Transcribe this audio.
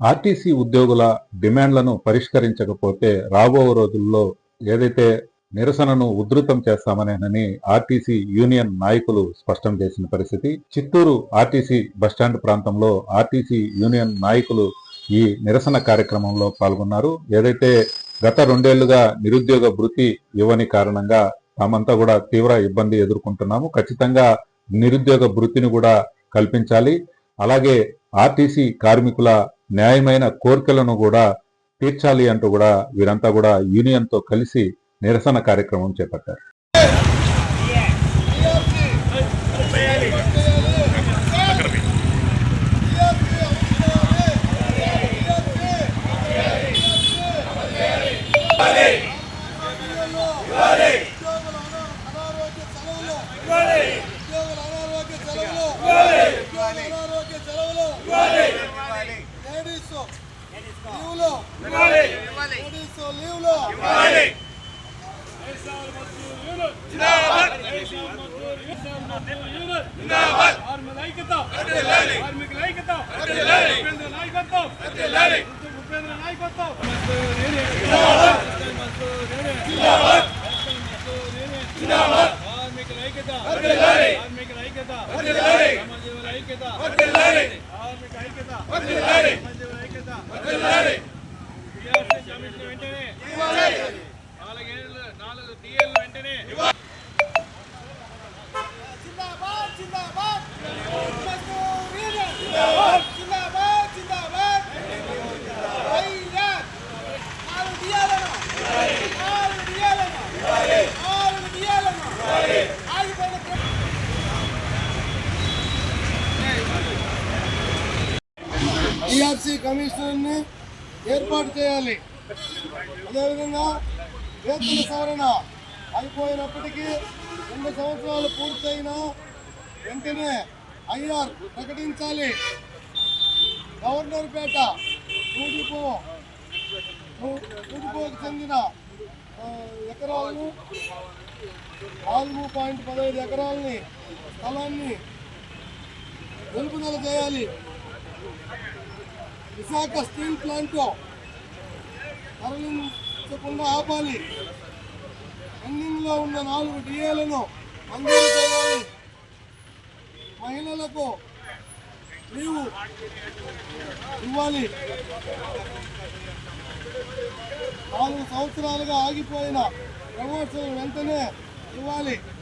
RTC ఉద్యోగుల డిమాండ్లను పరిష్కరించకపోతే రాబో రోజుల్లో ఏదైతే నిరసనను ఉధృతం చేస్తామనేనని ఆర్టీసీ యూనియన్ నాయకులు స్పష్టం చేసిన పరిస్థితి. చిత్తూరు ఆర్టీసీ బస్టాండ్ ప్రాంతంలో ఆర్టీసీ యూనియన్ నాయకులు ఈ నిరసన కార్యక్రమంలో పాల్గొన్నారు. ఏదైతే గత రెండేళ్ళుగా నిరుద్యోగ భృతి ఇవ్వని కారణంగా తామంతా కూడా తీవ్ర ఇబ్బంది ఎదుర్కొంటున్నాము. ఖచ్చితంగా నిరుద్యోగ భృతిని కూడా కల్పించాలి. అలాగే ఆర్టీసీ కార్మికుల న్యాయమైన కోరికలను కూడా తీర్చాలి అంటూ కూడా వీరంతా కూడా యూనియన్తో కలిసి నిరసన కార్యక్రమం చేపట్టారు. అనారోగ్య సెలవులు ఉద్యోగుల అనారోగ్య సెలవులు ఉద్యోగుల అనారోగ్య సెలవులు లేడీస్ లీవ్లు లేడీస్ లీవ్లు కార్మికుల ఐక్యత. కార్మికుల ఐక్యత. ఉపేంద్ర నాయకత్వం ఉపేంద్ర నాయకత్వం కార్మికుల ఐక్యత. కార్మికుల ఐక్యత శ్రమజీవుల ఐక్యత టీఆర్సీ కమిషనర్ని ఏర్పాటు చేయాలి. అదేవిధంగా వేతన సవరణ అయిపోయినప్పటికీ రెండు సంవత్సరాలు పూర్తయిన వెంటనే ఐఆర్ ప్రకటించాలి. గవర్నర్ పేట నూటిపో చెందిన ఎకరాలను నాలుగు పాయింట్ పదహైదు ఎకరాలని స్థలాన్ని నిలుపుదల చేయాలి. విశాఖ స్టీల్ ప్లాంట్లో తరలించకుండా ఆపాలి. పెండింగ్లో ఉన్న నాలుగు డిఏలను మంజూరు చేయాలి. మహిళలకు లీవు ఇవ్వాలి. నాలుగు సంవత్సరాలుగా ఆగిపోయిన ప్రమోషన్ వెంటనే ఇవ్వాలి.